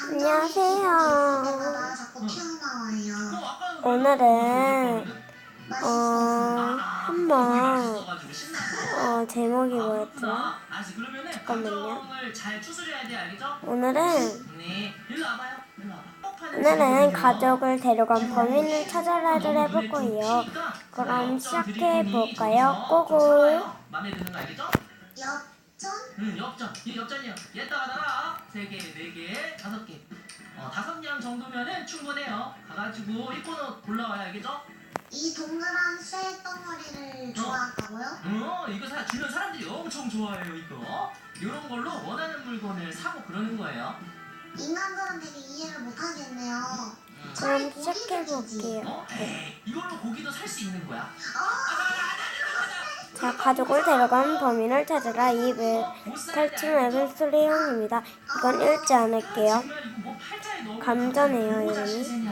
안녕하세요. 오늘은 어 한번 어 제목이 뭐였더라? 잠깐만요. 오늘은. 오늘은 가족을 데려간 범인을 찾아라를 해볼 거예요. 그럼 시작해 볼까요? 고고. 엽전? 응, 엽전. 이 엽전이요. 얘다가 달아. 세 개, 네 개, 다섯 개. 어, 다섯 양 정도면은 충분해요. 가가지고 이쁜 옷 골라와야 알겠죠? 이 동그란 쇠 덩어리를 좋아한다고요? 어, 이거 사, 주는 사람들이 엄청 좋아해요, 이거. 이런 걸로 원하는 물건을 사고 그러는 거예요. 인간들은 되게 이해를 못하겠네요. 음. 그럼 시작해 볼게요. 어? 에이, 이걸로 고기도 살 수 있는 거야. 자, 가족을 데려간 범인을 찾아라. 이브 탈출 앱은 스리형입니다. 이건 읽지 않을게요. 감자네요, 이름이.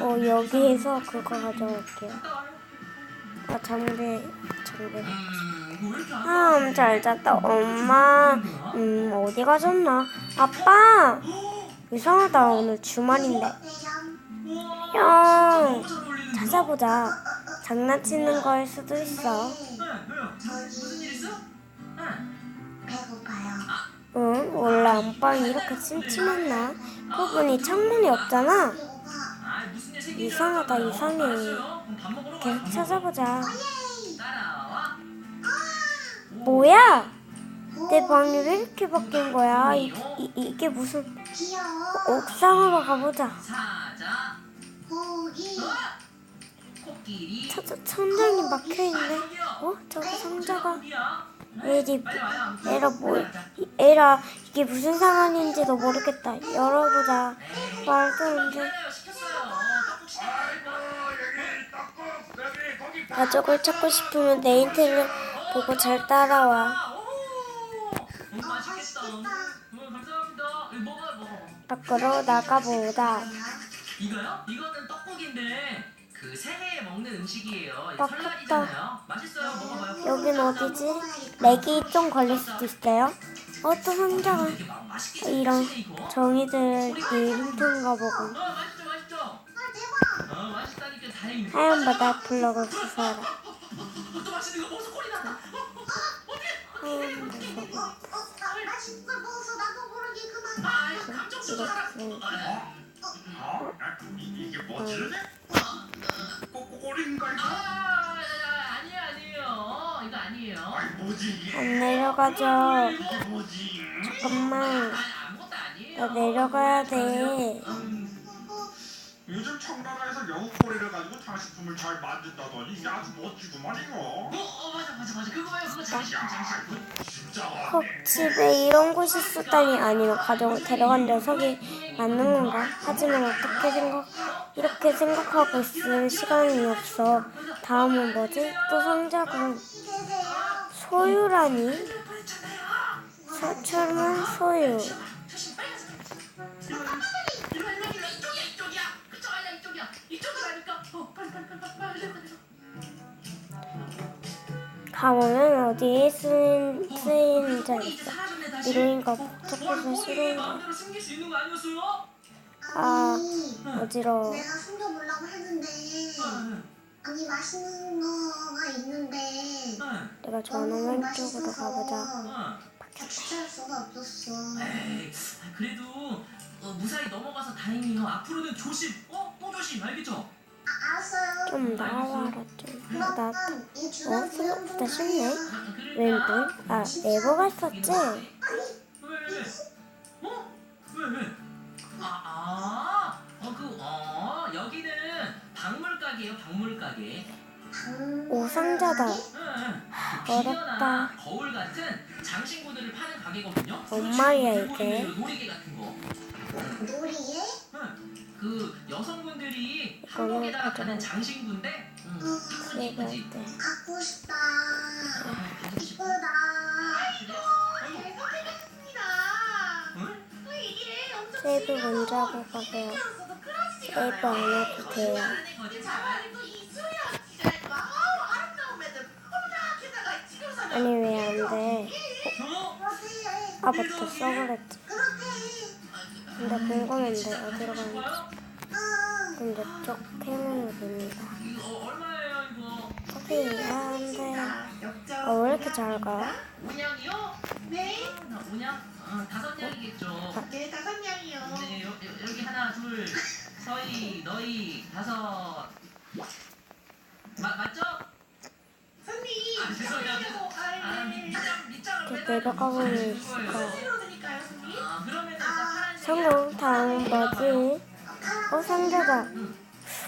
어, 여기에서 그거 가져올게요. 아, 장비, 장비. 아, 잘 잤다. 엄마, 음, 어디 가셨나? 아빠! 이상하다. 오늘 주말인데. 형, 찾아보자. 장난치는 걸 수도 있어. 응? 원래 안방이 이렇게 침침했나? 그분이 창문이 없잖아. 이상하다, 이상해. 계속 찾아보자. 뭐야? 내 방이 왜 이렇게 바뀐 거야? 이, 이, 이게 무슨... 옥상으로 가보자. 어? 저, 저 천장이 막혀있네. 어? 저기 상자가... 에디, 에라 뭐... 이- 에라, 이게 무슨 상황인지도 모르겠다. 열어보자. 말도 안 돼. 가족을 찾고 싶으면 내 인터넷 보고 잘 따라와. 먹어요, 먹어. 밖으로 나가보자. 이거요? 이거는 떡국인데 그 새해에 먹는 음식이에요. 설날이잖아요. 맛있어요. 먹어봐요. 여긴 어디지? 렉이 좀 걸릴 수도 있어요. 어, 또. 이게 막 맛있게 이런 이거. 정의들이 훑은가 보고. 어, 맛있죠, 맛있죠. 어, 맛있다니까 다행이네. 하얀 바다 블럭을 부숴라. 어, 또 맛있는 거 먹어서 콜이 났다. 하얀 바다. 어, 어, 모르게 그만. 아, 감정. 이렇게. 어? 이- 이게 뭐지? 꼬꼬꼬리인가 아, 이거? 아니에요, 아니에요. 이거 아니에요. 아이 뭐지 이게? 안 내려가죠. 이게 뭐지? 잠깐만. 아니, 아무것도 아니에요. 나 내려가야 돼. 요즘 청나라에서 영웅 꼬리를 가지고 장식품을 잘 만든다더니 이게 아주 멋지구만 이거. 어, 어, 맞아, 맞아, 맞아. 그거예요, 그거 야, 장식, 장식. 이거 진짜 헉, 왔네. 집에 이런 곳이 있었다니 아니면 가족을 데려간 녀석이 맞는 건가? 하지만 어떻게 생각 이렇게 생각하고 있을 시간이 없어. 다음은 뭐지? 또. 계세요? 소유라니? 서출만 소유. 가보면 어디에 쓰인, 쓰인 자 있어. 이로인가 어, 복잡해서 아니었어요? 아, 어지러워. 내가 숨겨보려고 했는데 응, 아니 맛있는 거가 있는데 응, 내가 너무 왼쪽으로 가보자. 응. 다 주차할 수가 없었어. 에이, 그래도 어, 무사히 넘어가서 다행이에요. 앞으로는 조심. 어, 또 조심. 알겠죠? 좀 나와라 좀. 나 그러면 이 어, 생각보다 쉽네. 왼분? 아, 네버 갔었지? 아, 아, 어, 그, 어, 오, 상자다. 그 어렵다. 들고 이게? 놀이에? 응. 그 여성분들이 한복에다가 가는. 장신구인데, 응. 이쁘지, 네버 이쁘지. 때. 갖고 싶다. 아, 가지고 싶어. 이쁘다. 응? 세이브 먼저 하고 가세요. 세이브 안 해도 돼요. 아니, 왜 안 돼? 어? 그렇대. 아, 맞다, 써버렸지. 근데 궁금한데 어디로 가는지. 그럼 이쪽 행운을 봅니다. 이거 어, 얼마예요 이거? 커피 한대. 어, 왜 이렇게 잘 가? 온양이요? 네, 아, 온양? 어, 다섯 양이겠죠. 네 다섯 명이요. 네, 여, 여, 여기 하나, 둘, 서희, 너희, 다섯. 마, 맞죠? 선미. 아, 죄송해요. 아, 밑- 밑장, 밑장을 말씀해 있을 거예요. 아, 그러면. 성공. 다음 뭐지? 어, 상자다.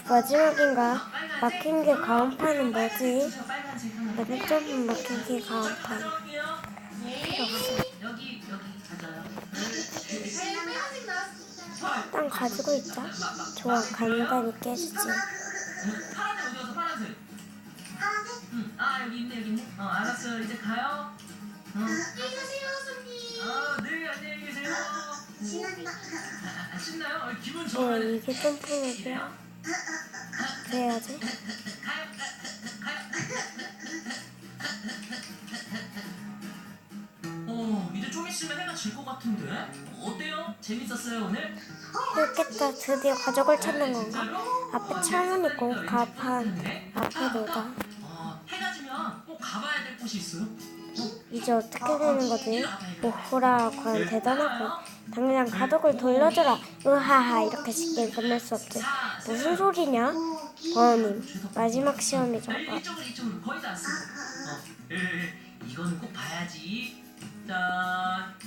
마지막인가? 막힌 게 가운판은 뭐지? 여기 좀 막힌 게 가운판. 필요 없어. 네. 땅 가지고 있자. 좋아, 간단히 깨지지. 응, 파란색 어디 갔어, 파란색? 파란색? 응, 아, 여기 있네, 여기 있네. 어, 알았어요. 이제 가요. 어, 안녕히 가세요, 선미. 아, 네, 안녕히 계세요. 아, 신나요? 어, 기분 어, 좋아요. 이게. 가요. 가요. 어, 이제 좀 있으면 해가 질 것 같은데? 어때요? 재밌었어요, 오늘? 좋겠다. 드디어 가족을 찾는 건가? 진짜로? 앞에 아, 창문 네, 있고 가판 재밌겠는데? 앞에 아, 놀다. 아, 해가 지면 꼭 가봐야 될 곳이 있어요. 이제 어떻게 되는 거지? 오호라 과연 대단하고 당장 가족을 돌려줘라 으하하 이렇게 쉽게 끝낼 수 없지 무슨 소리냐? 버님 마지막 시험이죠 네, 아, 이쪽으로 이쪽으로 거의 다 왔어. 어, 예, 예, 이거는 꼭 봐야지. 짠.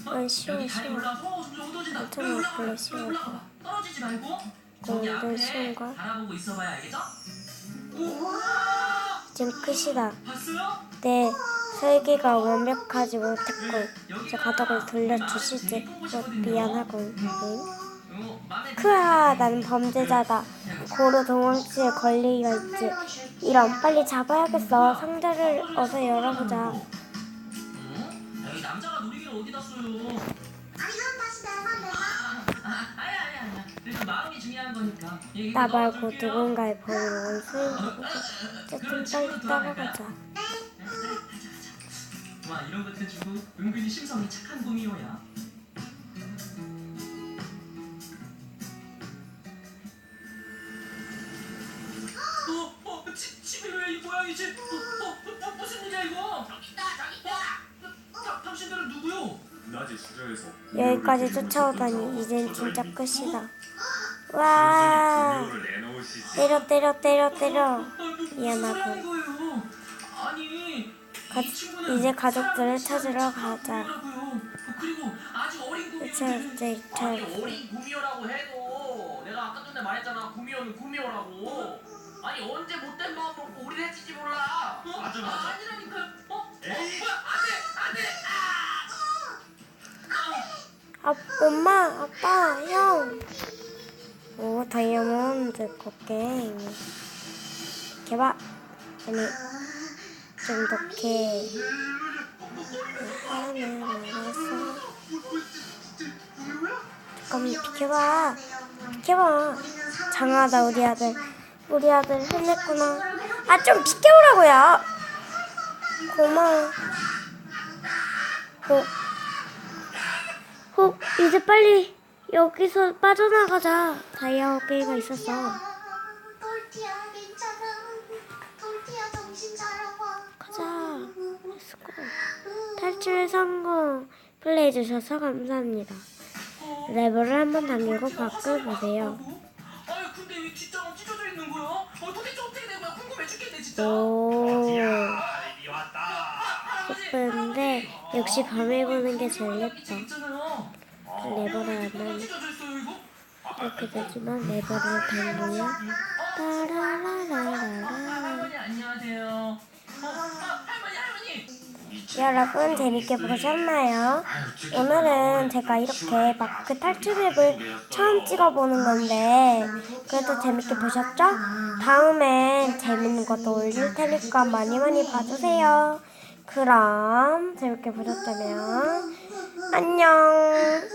어, 아, 쉬워, 여기 다리 쉬워. 올라와서 어, 점점 어두워진다. 엄청 여기 올라가. 어려워, 여기 쉬워. 올라가. 떨어지지 말고 저기 앞에 쉬운. 바라보고 있어봐야 알겠죠? 우와! 지금 끝이다 봤어요? 내 설계가 완벽하지 못했고 이제 가족을 돌려주시지 재밌는 어. 미안하고 응. 크아 나는 범죄자다 고로 도망치에 걸리어 있지 이런 빨리 잡아야겠어 상자를 어서 열어보자 나 말고. 누군가의 원수인 거고 어쨌든 빨리? 따라가자. 와 이런 것들 주고 은근히 심성이 착한 곰이오야. 어, 어, 집, 집이 왜이 모양이지? 어, 어, 어, 무슨 일이야 이거? 저기 있다, 저기 있다. 다, 당신들은 누구요? 낮에 수저에서 여기까지 쫓아오다니 이젠 진짜 끝이다 와. 때려 때려 때려 때려 아, 뭐, 무슨 미안하고. 아니, 가- 이 친구는 이제 가족들을 찾으러 가자. 이제 아니 잘 어린 구미호라고 해도 내가 아까 전에 말했잖아 구미호는 구미호라고 아니 언제 못된 마음 먹고 우리를 해치지 몰라 어? 맞아, 아, 맞아. 아니라니까요. 어? 에이. 뭐야? 안돼, 안돼. 엄마 아빠 형 오 다이아몬드 곡괭 개발 아니 좀 이렇게 하늘 알았어 잠깐만 비켜봐. 비켜봐. 장하다 우리 아들. 우리 아들 혼냈구나. 아 좀 비켜오라고요. 고마워. 어. 어, 이제 빨리 여기서 빠져나가자. 다이아 호게이가 있었어. 탈출 성공. 플레이해주셔서 감사합니다. 레벨을 한번 남기고 밖을 보세요. 아유 근데 왜 뒷장은 찢어져 있는 거야? 어 도대체 어떻게 된 거야? 궁금해 죽겠네 진짜. 오. 왔다. 예쁜데 역시 밤에 보는 게 제일 예뻐. 있잖아요. 찢어져 있어요 이거? 이렇게 되지만 레벨을 달리면 따라라라라라. 할머니 안녕하세요. 어, 아. 여러분 재밌게 보셨나요? 오늘은 제가 이렇게 마크 탈출맵을 처음 찍어보는 건데 그래도 재밌게 보셨죠? 다음엔 재밌는 것도 올릴 테니까 많이 많이 봐주세요. 그럼 재밌게 보셨다면 안녕.